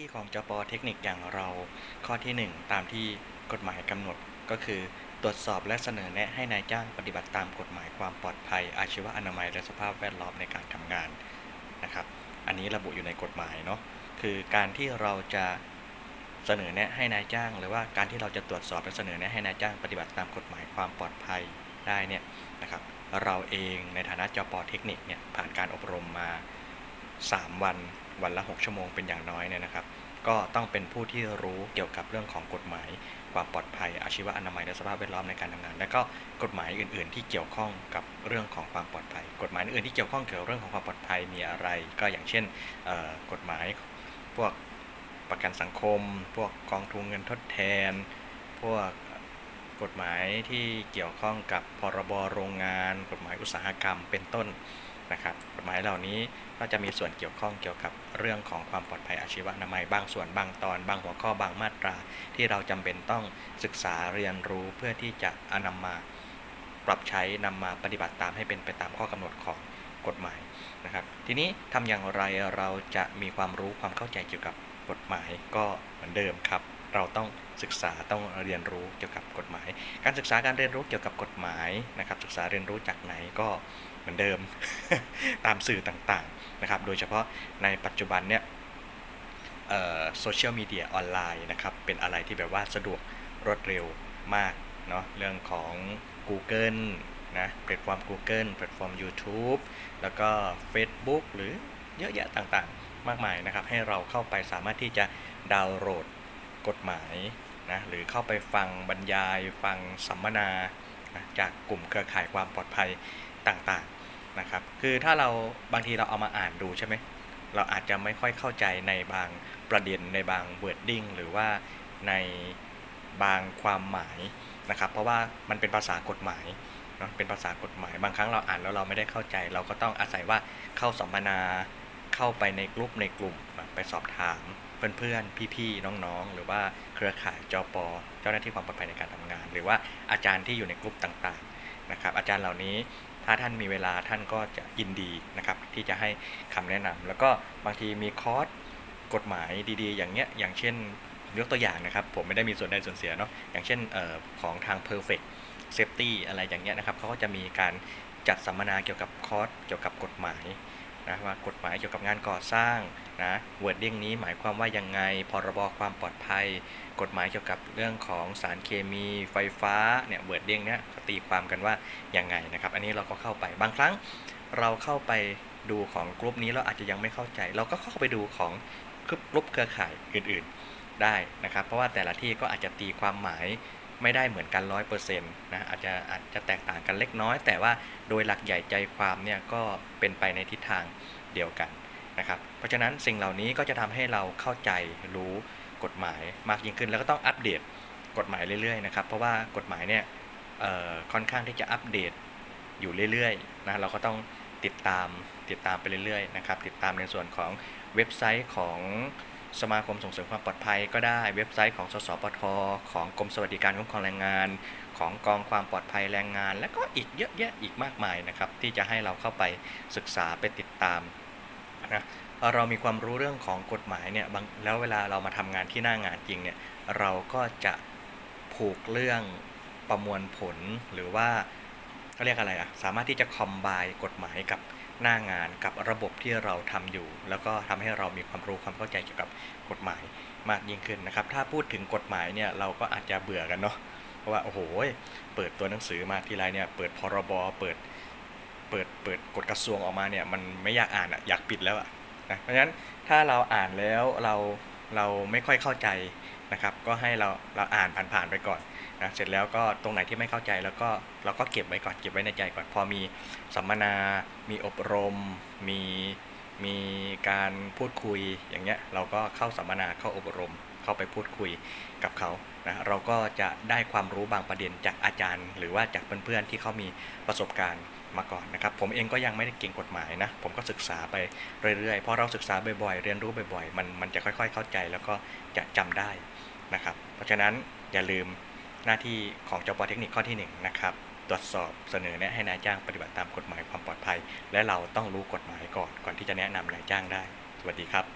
ที่ของจปเทคนิคอย่างเรา ข้อที่ 1 ตามที่กฎหมายกำหนดก็คือ ตรวจสอบและเสนอแนะให้นายจ้างปฏิบัติตามกฎหมายความปลอดภัย อาชีวะอนามัย และสภาพแวดล้อมในการทำงานนะครับ อันนี้ระบุอยู่ในกฎหมายเนาะคือการที่เราจะเสนอแนะให้นายจ้าง หรือว่าการที่เราจะตรวจสอบและเสนอแนะให้นายจ้างปฏิบัติตามกฎหมายความปลอดภัยได้เนี่ยนะครับเราเองในฐานะจปเทคนิคเนี่ยผ่านการอบรมมา 3 วัน วันละ 6 ชั่วโมงเป็นอย่างน้อยเนี่ยนะครับ ก็ต้องเป็นผู้ที่รู้เกี่ยวกับเรื่องของกฎหมาย ความปลอดภัย อาชีวะอนามัยและสภาพแวดล้อมในการทำงาน และก็กฎหมายอื่น ๆ ที่เกี่ยวข้องกับเรื่องของความปลอดภัย กฎหมายอื่นที่เกี่ยวข้องเกี่ยวกับเรื่องของความปลอดภัยมีอะไร ก็อย่างเช่นกฎหมายพวกประกันสังคม พวกกองทุนเงินทดแทน พวกกฎหมายที่เกี่ยวข้องกับพรบโรงงาน กฎหมายอุตสาหกรรมเป็นต้น นะครับกฎหมายเหล่านี้ก็จะมีส่วนเกี่ยวข้องเกี่ยวกับเรื่องของความปลอดภัยอาชีวะอนามัยบางส่วนบางตอน บางหัวข้อบางมาตรา ที่เราจำเป็นต้องศึกษาเรียนรู้เพื่อที่จะอานำมาปรับใช้นำมาปฏิบัติตามให้เป็นไปตามข้อกำหนดของกฎหมายนะครับ ทีนี้ทำอย่างไรเราจะมีความรู้ความเข้าใจเกี่ยวกับกฎหมายก็เหมือนเดิมครับ เราต้องศึกษาต้องเรียนรู้เกี่ยวกับกฎหมาย การศึกษาการเรียนรู้เกี่ยวกับกฎหมายนะครับ ศึกษาเรียนรู้จากไหนก็ เหมือนเดิม ตามสื่อต่างๆนะครับ โดยเฉพาะในปัจจุบันเนี่ยโซเชียลมีเดียออนไลน์นะครับ เป็นอะไรที่แบบว่าสะดวกรวดเร็วมากเนาะเรื่องของ Google นะแพลตฟอร์ม Google แพลตฟอร์ม YouTube แล้วก็ Facebook หรือเยอะแยะต่างๆ มากมายนะครับ ให้เราเข้าไปสามารถที่จะดาวน์โหลดกฎหมายนะหรือเข้าไปฟังบรรยาย ฟังสัมมนานะจากกลุ่มเครือข่ายความปลอดภัย ต่างๆนะครับ คือถ้าเราบางทีเราเอามาอ่านดูใช่ไหมเราอาจจะไม่ค่อยเข้าใจในบางประเด็นในบางเวิร์ดดิ้งหรือว่าในบางความหมายนะครับ เพราะว่ามันเป็นภาษากฎหมายเนาะเป็นภาษากฎหมาย บางครั้งเราอ่านแล้วเราไม่ได้เข้าใจ เราก็ต้องอาศัยว่าเข้าสัมมนาเข้าไปในกลุ่มในกลุ่มไปสอบถามเพื่อนๆ พี่ๆ น้องๆ หรือว่าเครือข่ายจปอเจ้าหน้าที่ความปลอดภัยในการทำงาน หรือว่าอาจารย์ที่อยู่ในกลุ่มต่างๆ นะครับ อาจารย์เหล่านี้ ถ้าท่านมีเวลาท่านก็จะยินดีนะครับที่จะให้คำแนะนำแล้วก็บางทีมีคอร์สกฎหมายดีๆ อย่างเงี้ยอย่างเช่นยกตัวอย่างนะครับ ผมไม่ได้มีส่วนได้ส่วนเสียเนาะอย่างเช่นออของทาง perfect safety อะไรอย่างเงี้ยนะครับเขาก็จะมีการจัดสัมมนาเกี่ยวกับคอร์สเกี่ยวกับกฎหมาย นะว่ากฎหมายเกี่ยวกับงานก่อสร้างนะ wording นี้หมายความว่ายังไง พรบความปลอดภัย กฎหมายเกี่ยวกับเรื่องของสารเคมี ไฟฟ้าเนี่ย wording เนี้ยตีความกันว่ายังไงนะครับ อันนี้เราก็เข้าไปบางครั้งเราเข้าไปดูของกลุ่มนี้เราอาจจะยังไม่เข้าใจ เราก็เข้าไปดูของกลุ่มเครือข่ายอื่น ๆได้นะครับ เพราะว่าแต่ละที่ก็อาจจะตีความหมาย ไม่ได้เหมือนกันร้อยเปอร์เซ็นต์นะอาจจะอาจจะแตกต่างกันเล็กน้อย แต่ว่าโดยหลักใหญ่ใจความเนี่ยก็เป็นไปในทิศทางเดียวกันนะครับเพราะฉะนั้นสิ่งเหล่านี้ก็จะทำให้เราเข้าใจรู้กฎหมายมากยิ่งขึ้น แล้วก็ต้องอัปเดตกฎหมายเรื่อยๆนะครับเพราะว่ากฎหมายเนี่ยค่อนข้างที่จะอัปเดตอยู่เรื่อยๆนะเราก็ต้องติดตามติดตามไปเรื่อยๆนะครับติดตามในส่วนของเว็บไซต์ของ สมาคมส่งเสริมความปลอดภัยก็ได้เว็บไซต์ของสสปทของกรมสวัสดิการคุ้มครองแรงงาน ของกองความปลอดภัยแรงงาน และก็อีกเยอะแยะอีกมากมายนะครับ ที่จะให้เราเข้าไปศึกษาไปติดตามนะเรามีความรู้เรื่องของกฎหมายเนี่ยแล้วเวลาเรามาทำงานที่หน้างานจริงเนี่ยเราก็จะผูกเรื่องประมวลผลหรือว่า เขาเรียกอะไรอะสามารถที่จะคอมไบกฎหมายกับหน้างานกับระบบที่เราทำอยู่ แล้วก็ทำให้เรามีความรู้ความเข้าใจเกี่ยวกับกฎหมายมากยิ่งขึ้นนะครับ ถ้าพูดถึงกฎหมายเนี่ยเราก็อาจจะเบื่อกันเนาะเพราะว่าโอ้โหเปิดตัวหนังสือมาทีไรเนี่ยเปิดพรบเปิดเปิดเปิดกฎกระทรวงออกมาเนี่ยมันไม่อยากอ่านอะอยากปิดแล้วอะนะเพราะฉะนั้นถ้าเราอ่านแล้วเราเราไม่ค่อยเข้าใจนะครับ ก็ให้เราเราอ่านผ่านๆไปก่อน นะเสร็จแล้วก็ตรงไหนที่ไม่เข้าใจแล้วก็เราก็เก็บไว้ก่อนเก็บไว้ในใจก่อนพอมีสัมมนา มีอบรม มีมีการพูดคุยอย่างเงี้ยเราก็เข้าสัมมนาเข้าอบรม เข้าไปพูดคุยกับเขานะเราก็จะได้ความรู้บางประเด็นจากอาจารย์ หรือว่าจากเพื่อนๆที่เขามีประสบการณ์มาก่อนนะครับ ผมเองก็ยังไม่ได้เก่งกฎหมายนะ ผมก็ศึกษาไปเรื่อยๆพอเราศึกษาบ่อยๆ เรียนรู้บ่อยๆ มันมันจะค่อยๆเข้าใจแล้วก็จะจำได้นะครับ เพราะฉะนั้นอย่าลืม หน้าที่ของจปเทคนิคข้อที่1นะครับตรวจสอบเสนอแนะให้นายจ้างปฏิบัติตามกฎหมายความปลอดภัย และเราต้องรู้กฎหมายก่อนก่อนที่จะแนะนำนายจ้างได้ สวัสดีครับ